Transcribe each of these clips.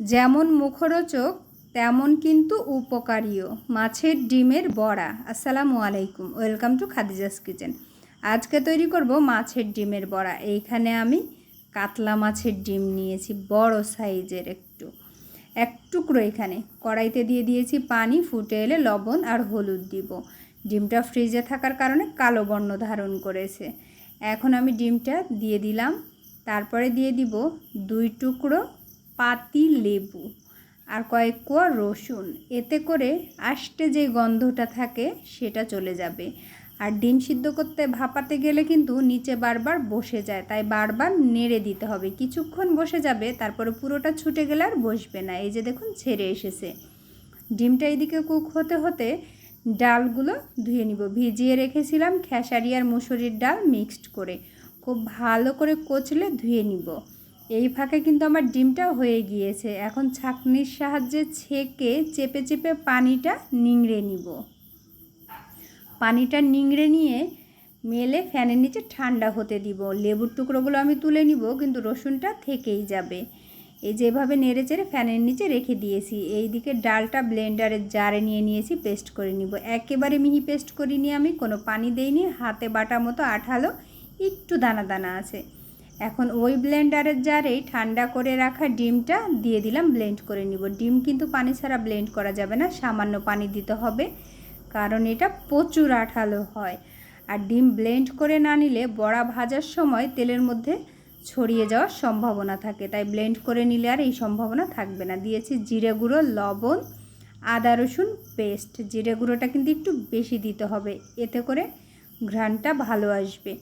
যেমন মুখরোচক, তেমন কিন্তু উপকারীও মাছের ডিমের বড়া। আসসালামু আলাইকুম। Welcome to Khadija's kitchen. আজকে তৈরি করব মাছের ডিমের বড়া। এইখানে আমি কাতলা মাছের ডিম নিয়েছি, বড় সাইজের একটু। এক টুকরো এখানে। কড়াইতে দিয়ে দিয়েছি পানি, ফুটে এলে লবণ আর হলুদ দিব। ডিমটা ফ্রিজে থাকার কারণে কালো বর্ণ ধারণ করেছে। এখন আমি ডিমটা দিয়ে দিলাম। তারপরে দিয়ে দিব দুই টুকরো পাতি লেবু আর কয়েক কোয়া রসুন। এতে করে আষ্টে যে গন্ধটা থাকে সেটা চলে যাবে। আর ডিম সিদ্ধ করতে ভাপাতে গেলে কিন্তু নিচে বারবার বসে যায়, তাই বারবার নেড়ে দিতে হবে। কিছুক্ষণ বসে যাবে, তারপরে পুরোটা ছুটে গেলে আর বসবে না। এই যে দেখুন, ছেড়ে এসেছে। ডিমটা এদিকে কুক হতে হতে ডালগুলো ধুয়ে নিব। ভিজিয়ে রেখেছিলাম খেসারি আর মুসুরির ডাল মিক্সড করে। খুব ভালো করে কচলে ধুয়ে নিব। এই ফাঁকে কিন্তু আমার ডিমটা হয়ে গিয়েছে। এখন ছাঁকনির সাহায্যে ছেঁকে চেপে চেপে পানিটা নিংড়ে নিব। পানিটা নিংড়ে নিয়ে মেলে ফ্যানের নিচে ঠান্ডা হতে দিব। লেবুর টুকরোগুলো আমি তুলে নিব, কিন্তু রসুনটা থেকেই যাবে। এই যেভাবে নেড়ে চেড়ে ফ্যানের নিচে রেখে দিয়েছি, এই দিকে ডালটা ব্লেন্ডারের জারে নিয়ে নিয়েছি, পেস্ট করে নিব। একেবারে মিহি পেস্ট করিনি আমি, কোনো পানি দেইনি, হাতে বাটা মতো আঠালো, একটু দানা দানা আছে। এখন ওই ব্লেন্ডারের জারেই ঠান্ডা করে রাখা ডিমটা দিয়ে দিলাম, ব্লেন্ড করে নিব। ডিম কিন্তু পানি ছাড়া ব্লেন্ড করা যাবে না, সামান্য পানি দিতে হবে, কারণ এটা প্রচুর আঠালো হয়। আর ডিম ব্লেন্ড করে না নিলে বড়া ভাজার সময় তেলের মধ্যে ছড়িয়ে যাওয়ার সম্ভাবনা থাকে, তাই ব্লেন্ড করে নিলে আর এই সম্ভাবনা থাকবে না। দিয়েছি জিরে গুঁড়ো, লবণ, আদা রসুন পেস্ট, জিরে গুঁড়োটা কিন্তু একটু বেশি দিতে হবে, এতে করে ঘ্রাণটা ভালো আসবে।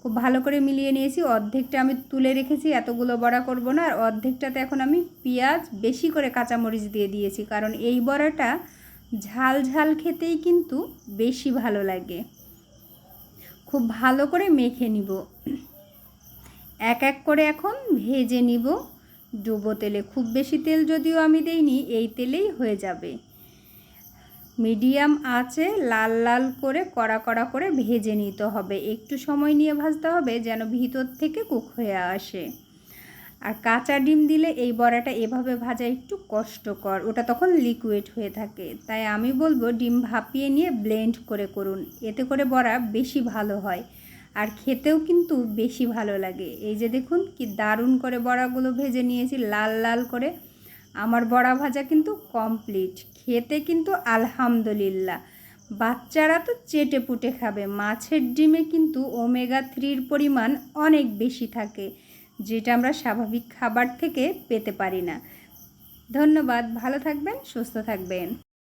খুব ভালো করে মিলিয়ে নিয়েছি। অর্ধেকটা আমি তুলে রেখেছি, এতগুলো বড়া করব না। আর অর্ধেকটাতে এখন আমি পেঁয়াজ বেশি করে কাঁচামরিচ দিয়ে দিয়েছি, কারণ এই বড়াটা ঝাল ঝাল খেতেই কিন্তু বেশি ভালো লাগে। খুব ভালো করে মেখে নিব। এক এক করে এখন ভেজে নিব। ডুবো তেলে, খুব বেশি তেল যদিও আমি দেইনি, এই তেলেই হয়ে যাবে। মিডিয়াম আছে লাল লাল করে, কড়া কড়া করে ভেজে নিতে হবে। একটু সময় নিয়ে ভাজতে হবে যেন ভিতর থেকে কুক হয়ে আসে। আর কাঁচা ডিম দিলে এই বড়াটা এভাবে ভাজা একটু কষ্টকর, ওটা তখন লিকুইড হয়ে থাকে। তাই আমি বলব ডিম ভাপিয়ে নিয়ে ব্লেন্ড করে করুন, এতে করে বড়া বেশি ভালো হয়। আর খেতেও কিন্তু বেশি ভালো লাগে। এই যে দেখুন কি দারুণ করে বড়াগুলো ভেজে নিয়েছি, লাল লাল করে। আমার বড়া ভাজা কিন্তু কমপ্লিট খেতে কিন্তু আলহামদুলিল্লাহ। বাচ্চারা তো চেটে পুটে খাবে। মাছের ডিমে কিন্তু ওমেগা থ্রির পরিমাণ অনেক বেশি থাকে, যেটা আমরা স্বাভাবিক খাবার থেকে পেতে পারি না। ধন্যবাদ। ভালো থাকবেন, সুস্থ থাকবেন।